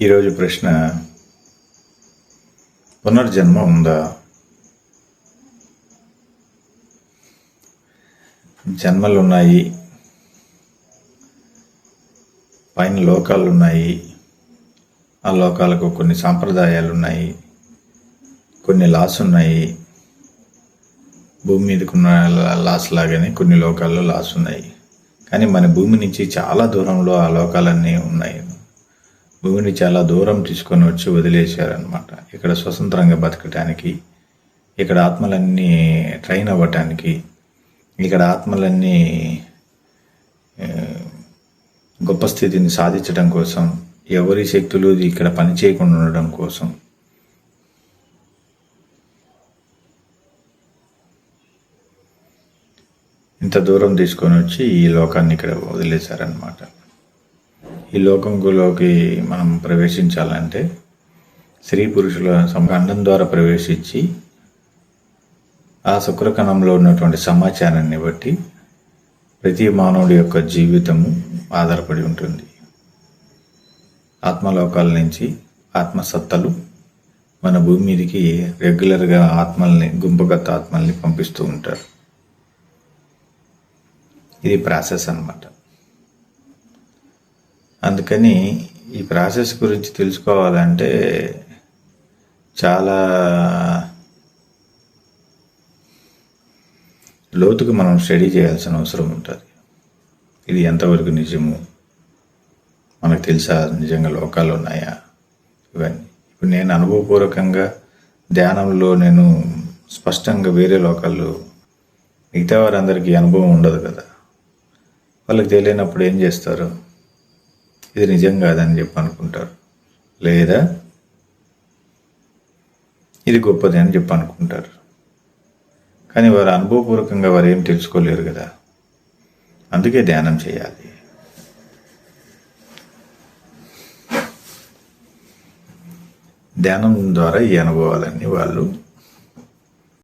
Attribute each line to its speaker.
Speaker 1: ఈరోజు ప్రశ్న పునర్జన్మ ఉందా? జన్మలు ఉన్నాయి పైన లోకాలు ఉన్నాయి ఆ లోకాలకు కొన్ని సాంప్రదాయాలు ఉన్నాయి కొన్ని లాస్ ఉన్నాయి భూమి మీదకున్న లాస్ లాగానే కొన్ని లోకాల్లో లాస్ ఉన్నాయి కానీ మన భూమి నుంచి చాలా దూరంలో ఆ లోకాలన్నీ ఉన్నాయి. భూమిని చాలా దూరం తీసుకొని వచ్చి వదిలేశారనమాట ఇక్కడ స్వతంత్రంగా బతకటానికి ఇక్కడ ఆత్మలన్నీ ట్రైన్ అవ్వటానికి ఇక్కడ ఆత్మలన్నీ గొప్ప స్థితిని సాధించడం కోసం ఎవరి శక్తులు ఇక్కడ పని చేయకుండా ఉండడం కోసం. ఇంత దూరం తీసుకొని వచ్చి ఈ లోకాన్ని ఇక్కడ వదిలేశారనమాట ఈ లోకంలోకి మనం ప్రవేశించాలంటే స్త్రీ పురుషుల సంబంధం ద్వారా ప్రవేశించి ఆ శుక్రకణంలో ఉన్నటువంటి సమాచారాన్ని బట్టి ప్రతి మానవుడి యొక్క జీవితము ఆధారపడి ఉంటుంది. ఆత్మలోకాల నుంచి ఆత్మసత్తలు మన భూమి మీదకి రెగ్యులర్గా ఆత్మల్ని గుంపుగత ఆత్మల్ని పంపిస్తూ ఉంటారు. ఇది ప్రాసెస్ అన్నమాట. అందుకని ఈ ప్రాసెస్ గురించి తెలుసుకోవాలంటే చాలా లోతుగా మనం స్టడీ చేయాల్సిన అవసరం ఉంటుంది. ఇది ఎంతవరకు నిజము? మనకు తెలుసా నిజంగా లోకాలు ఉన్నాయా? ఇవన్నీ. ఇప్పుడు నేను అనుభవపూర్వకంగా ధ్యానంలో నేను స్పష్టంగా వేరే లోకాలు మిగతా వారందరికీ అనుభవం ఉండదు కదా. వాళ్ళకి తెలియనప్పుడు ఏం చేస్తారు? ఇది నిజం కాదని చెప్పి అనుకుంటారు. లేదా ఇది గొప్పది అని చెప్పి అనుకుంటారు. కానీ వారు అనుభవపూర్వకంగా వారు ఏం తెలుసుకోలేరు కదా. అందుకే ధ్యానం చేయాలి. ధ్యానం ద్వారా ఈ అనుభవాలన్నీ వాళ్ళు